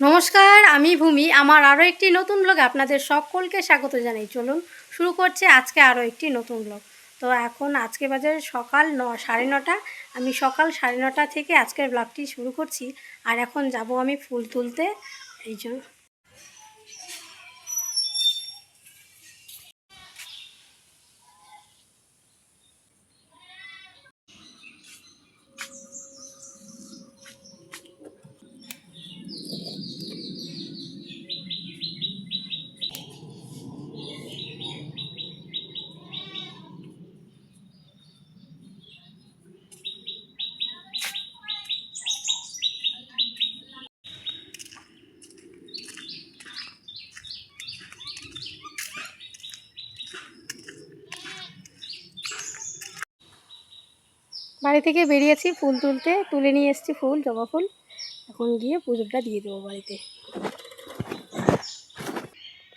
নমস্কার, আমি ভূমি। আমার আরও একটি নতুন ব্লগে আপনাদের সকলকে স্বাগত জানাই। চলুন শুরু করছে আজকে আরও একটি নতুন ব্লগ তো এখন আজকে বাজারে সকাল ন, সাড়ে নটা। আমি সকাল সাড়ে নটা থেকে আজকের ব্লগটি শুরু করছি। আর এখন যাব আমি ফুল তুলতে। এই জন্য বাড়ি থেকে বেরিয়েছি, ফুল তুলতে। তুলে নিয়ে এসেছি ফুল, জবা ফুল। এখন গিয়ে পুজোটা দিয়ে দেবো বাড়িতে।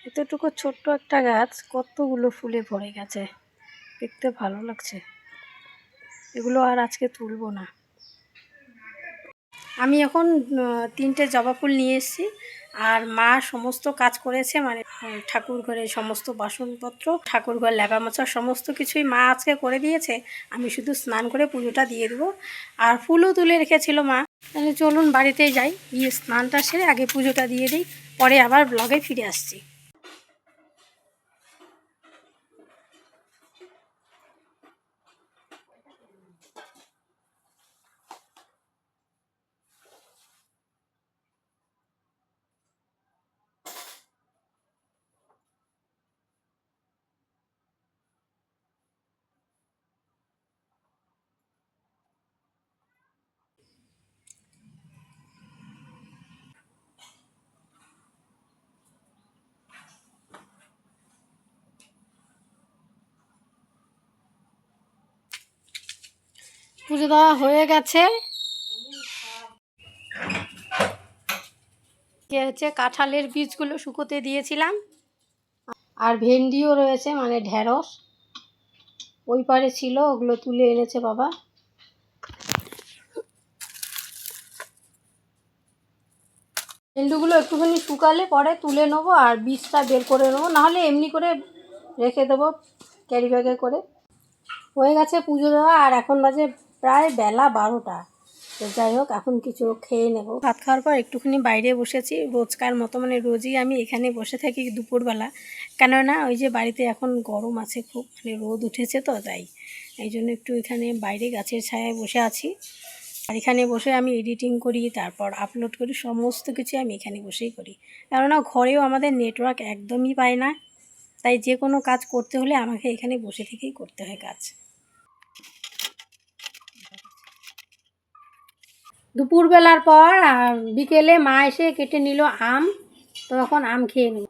এতটুকু ছোট্ট একটা গাছ, কতগুলো ফুলে ভরে গেছে। দেখতে ভালো লাগছে। এগুলো আর আজকে তুলবো না। আমি এখন তিনটে জবা ফুল নিয়ে এসেছি। আর মা সমস্ত কাজ করেছে মানে ঠাকুর ঘরে সমস্ত বাসনপত্র, ঠাকুর ঘর লেপা মোছা সমস্ত কিছুই মা আজকে করে দিয়েছে। আমি শুধু স্নান করে পুজোটা দিয়ে দেবো। আর ফুলও তুলে রেখেছিল মা। তাহলে চলুন বাড়িতে যাই, গিয়ে স্নানটা সেরে আগে পুজোটা দিয়ে দিই, পরে আবার ব্লগে ফিরে আসছি। পুজো দেওয়া হয়ে গেছে। হচ্ছে কাঁঠালের বীজগুলো শুকোতে দিয়েছিলাম। আর ভেন্ডিও রয়েছে মানে ঢেঁড়স। ওই পারে ছিল, ওগুলো তুলে এনেছে বাবা। ভেন্ডুগুলো একটুখানি শুকালে পরে তুলে নেব আর বীজটা বের করে নেব। নাহলে এমনি করে রেখে দেবো, ক্যারি ব্যাগে করে। হয়ে গেছে পুজো দেওয়া, আর এখন বাজে প্রায় বেলা বারোটা। তো যাই হোক, এখন কিছু খেয়ে নেব। ভাত খাওয়ার পর একটুখানি বাইরে বসেছি। রোজকার মতো মানে রোজই আমি এখানে বসে থাকি দুপুরবেলা। কেননা ওই যে বাড়িতে এখন গরম আছে খুব মানে রোদ উঠেছে তো তাই। এই জন্য একটু এখানে বাইরে গাছের ছায়ায় বসে আছি। আর এখানে বসে আমি এডিটিং করি, তারপর আপলোড করি, সমস্ত কিছু আমি এখানে বসেই করি। কেননা ঘরেও আমাদের নেটওয়ার্ক একদমই পায় না। তাই যে কোনো কাজ করতে হলে আমাকে এখানে বসে থেকেই করতে হয় কাজ। দুপুরবেলার পর বিকেলে মা এসে কেটে নিল আম তো এখন আম খেয়ে নিল।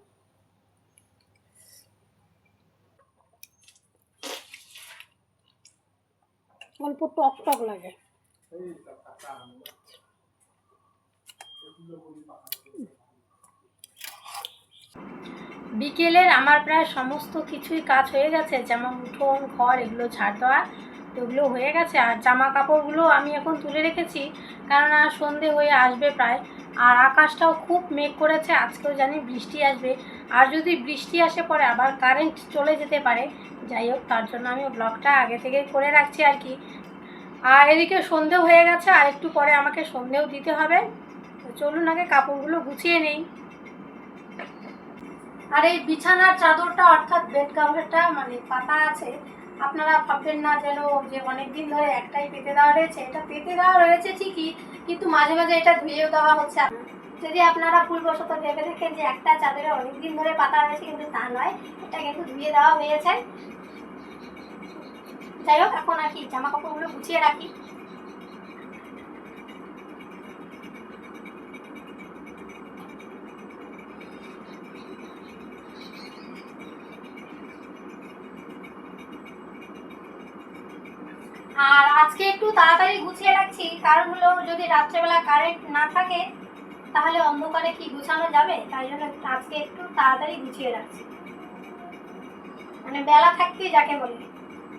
অল্প টক টক লাগে। বিকেলের আমার প্রায় সমস্ত কিছুই কাজ হয়ে গেছে, যেমন উঠোন, ঘর, এগুলো ঝাড় দেওয়া। তো ওগুলো হয়ে গেছে আর জামা কাপড়গুলো আমি এখন তুলে রেখেছি, কেননা সন্ধে হয়ে আসবে প্রায়। আর আকাশটাও খুব মেঘ করেছে, আজকেও জানি বৃষ্টি আসবে। আর যদি বৃষ্টি আসে পরে আবার কারেন্ট চলে যেতে পারে, যাই হোক, তার জন্য আমি ব্লগটা আগে থেকেই করে রাখছি আর কি। আর এদিকে সন্ধেও হয়ে গেছে, আর একটু পরে আমাকে সন্ধেও দিতে হবে। তো চলুন আগে কাপড়গুলো গুছিয়ে নেই। আর এই বিছানার চাদরটা অর্থাৎ বেড কাভারটা মানে পাতা আছে আপনারা ভাববেন না যেন যে অনেক দিন ধরে একটাই পেতে দেওয়া রয়েছে, এটা পেতে দেওয়া রয়েছে ঠিকই, কিন্তু মাঝে মাঝে এটা ধুয়েও দেওয়া হচ্ছে। যদি আপনারা ভুলবশত ভেবে থাকেন যে একটা চাদরে অনেকদিন ধরে পাতা রয়েছে, কিন্তু তা নয় এটা কিন্তু ধুয়ে দেওয়া হয়েছে। যাই হোক, এখন আর কি জামা কাপড়গুলো গুছিয়ে রাখি। আর আজকে একটু তাড়াতাড়ি গুছিয়ে রাখছি। কারণ হলো, যদি রাত্রেবেলা কারেন্ট না থাকে, তাহলে অন্ধকারে কি গুছানো যাবে? তাই জন্য আজকে একটু তাড়াতাড়ি গুছিয়ে রাখছি। মানে বেলা থাকতে যাকে বলে।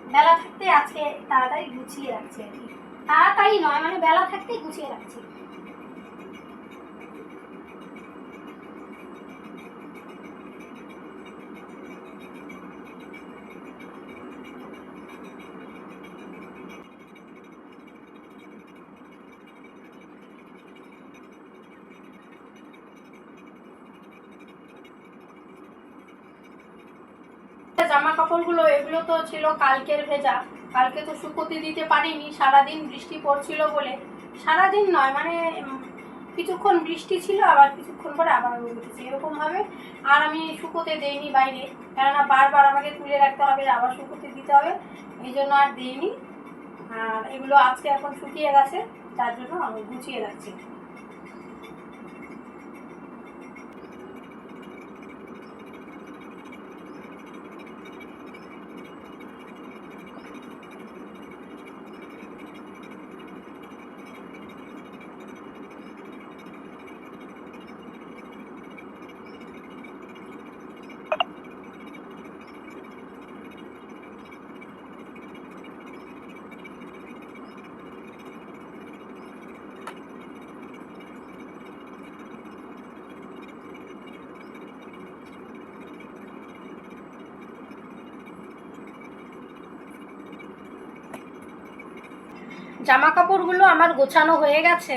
বেলা থাকতে আজকে তাড়াতাড়ি গুছিয়ে রাখছি আর কি। তাড়াতাড়ি নয় মানে বেলা থাকতেই গুছিয়ে রাখছি। জামা কাপড়গুলো এগুলো তো ছিল কালকের ভেজা। কালকে তো শুকোতে দিতে পারিনি, সারাদিন বৃষ্টি পড়ছিল বলে। সারাদিন নয় মানে কিছুক্ষণ বৃষ্টি ছিল, আবার কিছুক্ষণ পরে আবার রোদ উঠেছে এরকমভাবে আর আমি শুকোতে দেইনি বাইরে, কেননা বারবার আমাকে তুলে রাখতে হবে, আবার শুকোতে দিতে হবে, এই জন্য আর দিইনি। আর এগুলো আজকে এখন শুকিয়ে গেছে তার জন্য আমি গুছিয়ে রাখছি। জামা কাপড়গুলো আমার গোছানো হয়ে গেছে।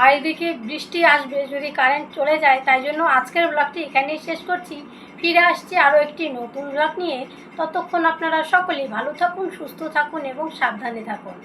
আর এদিকে বৃষ্টি আসবে, যদি কারেন্ট চলে যায়, তাই জন্য আজকের ব্লগটি এখানেই শেষ করছি। ফিরে আসছি আরও একটি নতুন ব্লগ নিয়ে। ততক্ষণ আপনারা সকলেই ভালো থাকুন, সুস্থ থাকুন এবং সাবধানে থাকুন।